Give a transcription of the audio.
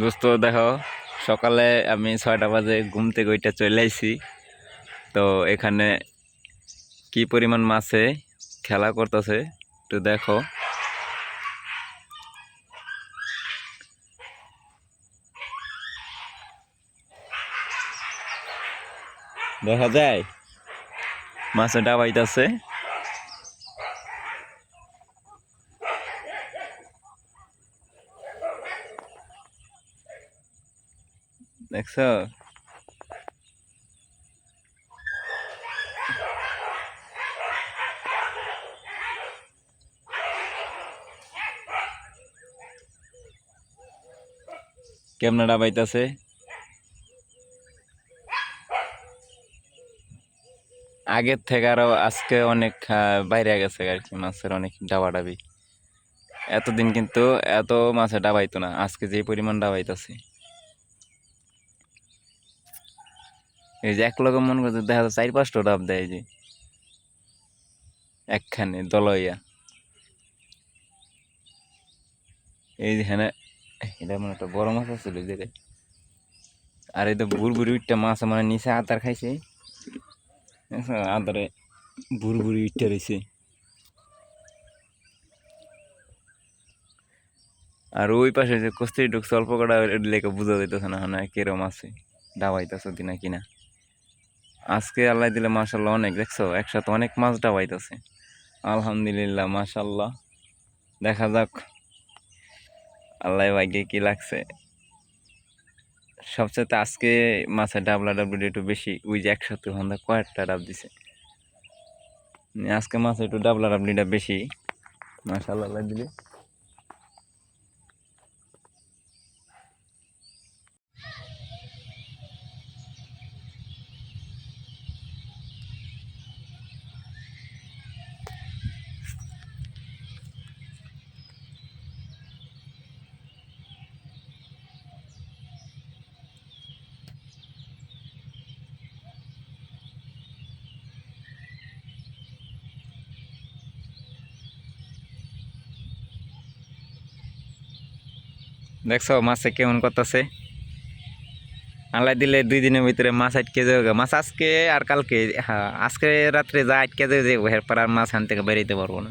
দোস্ত, দেখো, সকালে আমি ছয়টা বাজে ঘুম থেকে ওইটা চলে আইছি। তো এখানে কি পরিমাণ মাছে খেলা করতেছে, একটু দেখো। দেখা যায়, মাছে ডাবাইতেছে দেখছ? কেমনে ডাবাইতেছে আগের থেকে আরও আজকে অনেক বাইরে গেছে আর কি, মাছের অনেক ডাবাডাবি। এতদিন কিন্তু এত মাছে ডাবাইতো না, আজকে যে পরিমাণ ডাবাইতেছে। এই যে এক লগে মন করছে, দেখা যাচ্ছে চার পাঁচটা ডাব দেয় যে। একখানে দলইয়া। এই যে হ্যাঁ এটা মানে একটা বড় মাছ আছিল যে আর এই তো বুড়বুড়ি উঠটা মাছ মানে নিচে আদার খাইছে? আদারে বুড়বুড়ি উঠটা রয়েছে। আর ওই পাশে যে কস্তি ঢুকছে, অল্প কটা লেগে বোঝা যাইতেছে না মানে কেরম আছে ডাবাইতেছে দিনা কিনা। আজকে আল্লাহ দিলে মাশাল্লাহ অনেক, দেখছ? একসাথে অনেক মাছ ডাবাইতেছে। আলহামদুলিল্লাহ মাশাল্লাহ দেখা যাক আল্লাহ ভাগ্যে কি লাগছে। সবচেয়ে আজকে মাছের ডাবলা ডাবলি একটু বেশি, ওই যে একসাথে হন্দা কয়েকটা ডাব দিছে। আজকে মাছ একটু ডাবলা ডাবলিটা বেশি মাশাল্লাহ দিলে। দেখছ, মাছে কেমন করতেছে। আল্লাহ দিলে দুই দিনের ভিতরে মাছ আটকে যাবে মাছ আজকে আর কালকে হ্যাঁ আজকে রাত্রে যা আটকে যাবে এরপর আর মাছ আনতে বেরোতে পারব না।